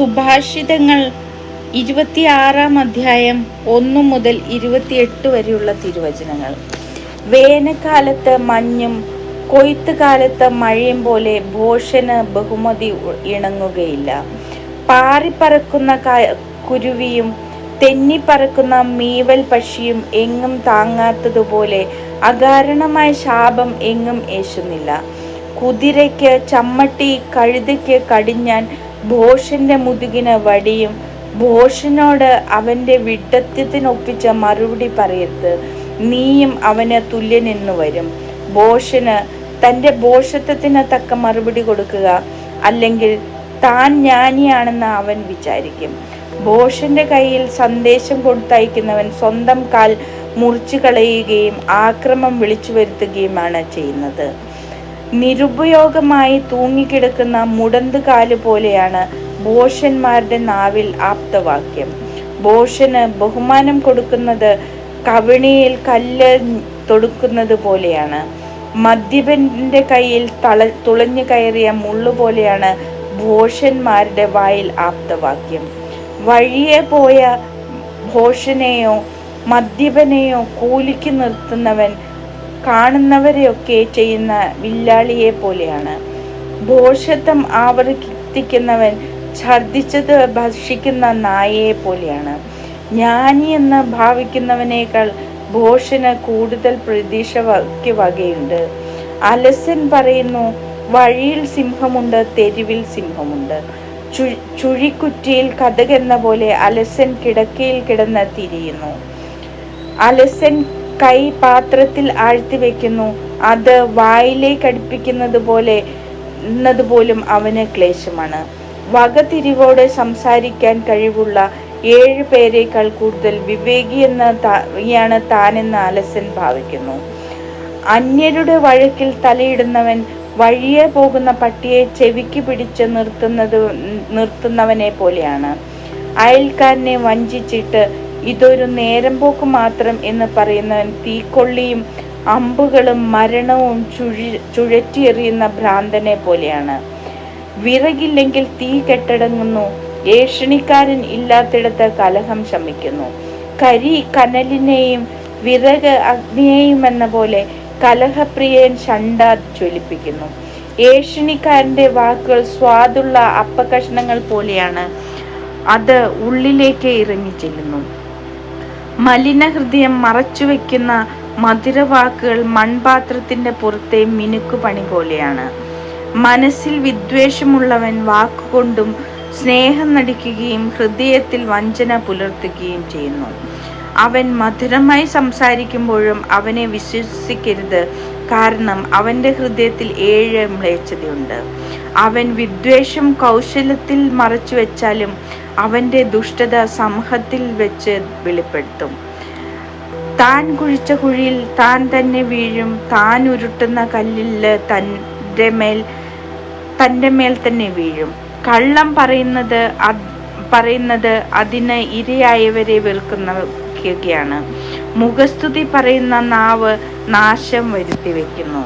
സുഭാഷിതങ്ങൾ ഇരുപത്തിയാറാം അധ്യായം ഒന്നു മുതൽ ഇരുപത്തിയെട്ട് വരെയുള്ള തിരുവചനങ്ങൾ. വേനൽക്കാലത്ത് മഞ്ഞും കൊയ്ത്ത് കാലത്ത് മഴയും പോലെ ഭോഷന് ബഹുമതി ഇണങ്ങുകയില്ല. പാറിപ്പറക്കുന്ന കുരുവിയും തെന്നിപ്പറക്കുന്ന മീവൽ പക്ഷിയും എങ്ങും താങ്ങാത്തതുപോലെ അകാരണമായ ശാപം എങ്ങും ഏശുന്നില്ല. കുതിരയ്ക്ക് ചമ്മട്ടി കഴുതയ്ക്ക് കടിഞ്ഞാൻ ഭോഷന്റെ മുതുകിന് വടിയും ഭോഷനോട് അവന്റെ വിഡ്ഢത്യത്തിനൊപ്പിച്ച മറുപടി പറയരുത്. നീയും അവന് തുല്യനെന്നു വരും. ഭോഷന് തന്റെ ഭോഷത്വത്തിന് തക്ക മറുപടി കൊടുക്കുക അല്ലെങ്കിൽ താൻ ജ്ഞാനിയാണെന്ന് അവൻ വിചാരിക്കും. ഭോഷന്റെ കയ്യിൽ സന്ദേശം കൊടുത്തയക്കുന്നവൻ സ്വന്തം കാൽ മുറിച്ചു കളയുകയും ആക്രമം വിളിച്ചു വരുത്തുകയുമാണ് ചെയ്യുന്നത്. നിരുപയോഗമായി തൂങ്ങിക്കിടക്കുന്ന മുടന്തുകാൽ പോലെയാണ് ബോഷന്മാരുടെ നാവിൽ ആപ്തവാക്യം. ബോഷന് ബഹുമാനം കൊടുക്കുന്നത് കവിണിയിൽ കല്ല് തൊടുക്കുന്നത് പോലെയാണ്. മദ്യപന്റെ കയ്യിൽ തള തുളഞ്ഞു കയറിയ മുള്ളു പോലെയാണ് ഭോഷന്മാരുടെ വായിൽ ആപ്തവാക്യം. വഴിയെ പോയ ഭോഷനെയോ മദ്യപനെയോ കൂലിക്ക് നിർത്തുന്നവൻ കാണുന്നവരെയൊക്കെ ചെയ്യുന്ന വില്ലാളിയെ പോലെയാണ് ഭോഷത്വം ആവർത്തിക്കുന്നവൻ ഛർദിച്ചത് ഭക്ഷിക്കുന്ന നായയെ പോലെയാണ് ജ്ഞാനി എന്ന് ഭാവിക്കുന്നവനേക്കാൾ ഭോഷന് കൂടുതൽ പ്രതീക്ഷ വകയുണ്ട്. അലസൻ പറയുന്നു വഴിയിൽ സിംഹമുണ്ട് തെരുവിൽ സിംഹമുണ്ട്. ചു- ചുഴിക്കുറ്റിയിൽ കഥകെന്ന പോലെ അലസൻ കിടക്കയിൽ കിടന്ന് തിരിയുന്നു. അലസൻ കൈ പാത്രത്തിൽ ആഴ്ത്തി വെക്കുന്നു അത് വായിലേക്ക് അടുപ്പിക്കുന്നത് പോലെ എന്നതുപോലും അവന് ക്ലേശമാണ്. വകതിരിവോടെ സംസാരിക്കാൻ കഴിവുള്ള ഏഴ് പേരേക്കാൾ കൂടുതൽ വിവേകിയെന്ന താണ് താനെന്ന് അലസൻ ഭാവിക്കുന്നു. അന്യരുടെ വഴക്കിൽ തലയിടുന്നവൻ വഴിയെ പോകുന്ന പട്ടിയെ ചെവിക്ക് പിടിച്ച് നിർത്തുന്നത് നിർത്തുന്നവനെ പോലെയാണ്. അയൽക്കാരനെ വഞ്ചിച്ചിട്ട് ഇതൊരു നേരം പോക്ക് മാത്രം എന്ന് പറയുന്നവൻ തീക്കൊള്ളിയും അമ്പുകളും മരണവും ചുഴി ചുഴറ്റിയെറിയുന്ന ഭ്രാന്തനെ പോലെയാണ്. വിറകില്ലെങ്കിൽ തീ കെട്ടടങ്ങുന്നു. ഏഷണിക്കാരൻ ഇല്ലാത്തിടത്ത് കലഹം ശമിക്കുന്നു. കരി കനലിനെയും വിറക് അഗ്നിയെയും എന്ന പോലെ കലഹപ്രിയൻ ഷണ്ട ജ്വലിപ്പിക്കുന്നു. ഏഷണിക്കാരന്റെ വാക്കുകൾ സ്വാദുള്ള അപ്പകഷ്ണങ്ങൾ പോലെയാണ്. അത് ഉള്ളിലേക്ക് ഇറങ്ങിച്ചെല്ലുന്നു. മലിനഹൃദയം മറച്ചുവെക്കുന്ന മധുരവാക്കുകൾ മൺപാത്രത്തിന്റെ പുറത്തെ മിനുക്കുപണി പോലെയാണ്. മനസ്സിൽ വിദ്വേഷമുള്ളവൻ വാക്കുകൊണ്ടും സ്നേഹം നടിക്കുകയും ഹൃദയത്തിൽ വഞ്ചന പുലർത്തുകയും ചെയ്യുന്നു. അവൻ മധുരമായി സംസാരിക്കുമ്പോഴും അവനെ വിശ്വസിക്കരുത്. കാരണം അവന്റെ ഹൃദയത്തിൽ ഏഴ് മ്ലേച്ഛതയുണ്ട്. അവൻ വിദ്വേഷം കൗശലത്തിൽ മറച്ചു വെച്ചാലും അവന്റെ ദുഷ്ടത സമൂഹത്തിൽ വെച്ച് വെളിപ്പെടുത്തും. താൻ കുഴിച്ച കുഴിയിൽ താൻ തന്നെ വീഴും. താൻ ഉരുട്ടുന്ന കല്ലിൽ തന്റെ മേൽ തന്റെ മേൽ തന്നെ വീഴും. കള്ളം പറയുന്നത് പറയുന്നത് അതിന് ഇരയായവരെ വെറുക്കുന്നവയാണ് മുഖസ്തുതി പറയുന്ന നാവ് നാശം വരുത്തി വെക്കുന്നു